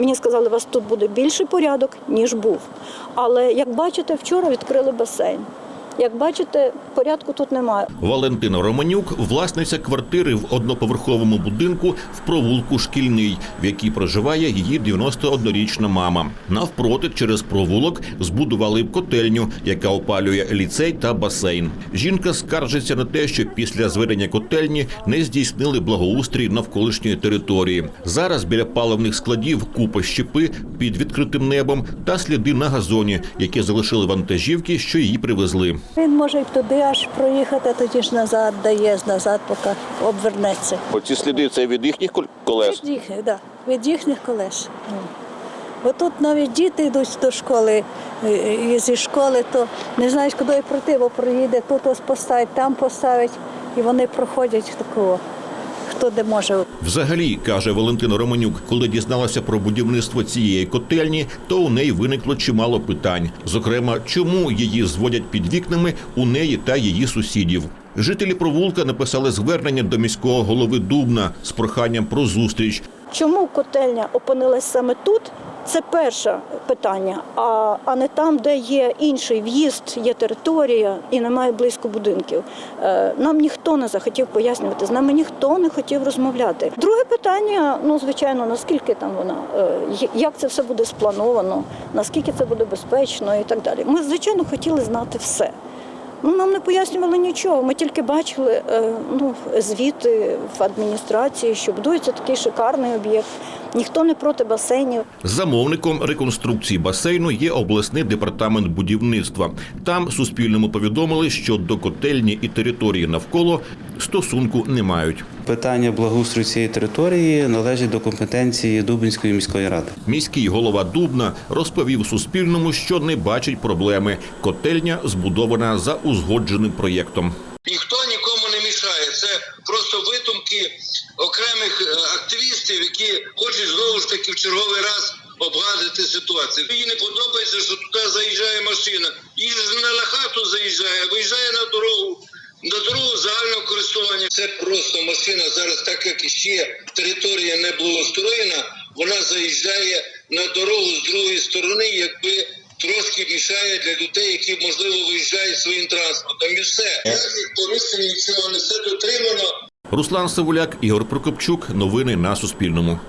Мені сказали, у вас тут буде більший порядок, ніж був. Але як бачите, вчора відкрили басейн. Як бачите, порядку тут немає. Валентина Романюк, власниця квартири в одноповерховому будинку в провулку Шкільний, в якій проживає її 91-річна мама. Навпроти, через провулок, збудували котельню, яка опалює ліцей та басейн. Жінка скаржиться на те, що після зведення котельні не здійснили благоустрій навколишньої території. Зараз біля паливних складів купа щепи під відкритим небом та сліди на газоні, які залишили вантажівки, що її привезли. Він може й туди аж проїхати, тоді ж назад дає, назад, поки обвернеться. Оці сліди це від їхніх колес. Від їхніх, да, від їхніх колес. Бо тут навіть діти йдуть до школи, е, і зі школи, то не знаєш, куди і пройти, бо проїде, тут ось поставить, там поставить, і вони проходять такого, хто де може. Взагалі, каже Валентина Романюк, коли дізналася про будівництво цієї котельні, то у неї виникло чимало питань. Зокрема, чому її зводять під вікнами у неї та її сусідів. Жителі провулка написали звернення до міського голови Дубна з проханням про зустріч. Чому котельня опинилась саме тут? Це перше питання, а, а не там, де є інший в'їзд, є територія і немає близько будинків. Е, нам ніхто не захотів пояснювати, з нами ніхто не хотів розмовляти. Друге питання: ну звичайно, наскільки там вона, е, як це все буде сплановано, наскільки це буде безпечно і так далі. Ми звичайно хотіли знати все. Ну, нам не пояснювали нічого. Ми тільки бачили е, ну, звіти в адміністрації, що будується такий шикарний об'єкт. Ніхто не проти басейнів. Замовником реконструкції басейну є обласний департамент будівництва. Там Суспільному повідомили, що до котельні і території навколо стосунку не мають. Питання благоустрою цієї території належить до компетенції Дубинської міської ради. Міський голова Дубна розповів Суспільному, що не бачить проблеми. Котельня збудована за узгодженим проєктом. Ніхто нікому не мішає. Це просто видумки окремих е, активістів, які хочуть знову ж таки в черговий раз обгадити ситуацію. Їй не подобається, що туди заїжджає машина. Їй ж не на хату заїжджає, виїжджає на дорогу. На дорогу загального користування це просто машина зараз, так як ще територія не благоустроєна, вона заїжджає на дорогу з другої сторони, якби трошки мішає для людей, які можливо виїжджають своїм транспортом. І все порушень нічого не все дотримано. Руслан Савуляк, Ігор Прокопчук. Новини на Суспільному.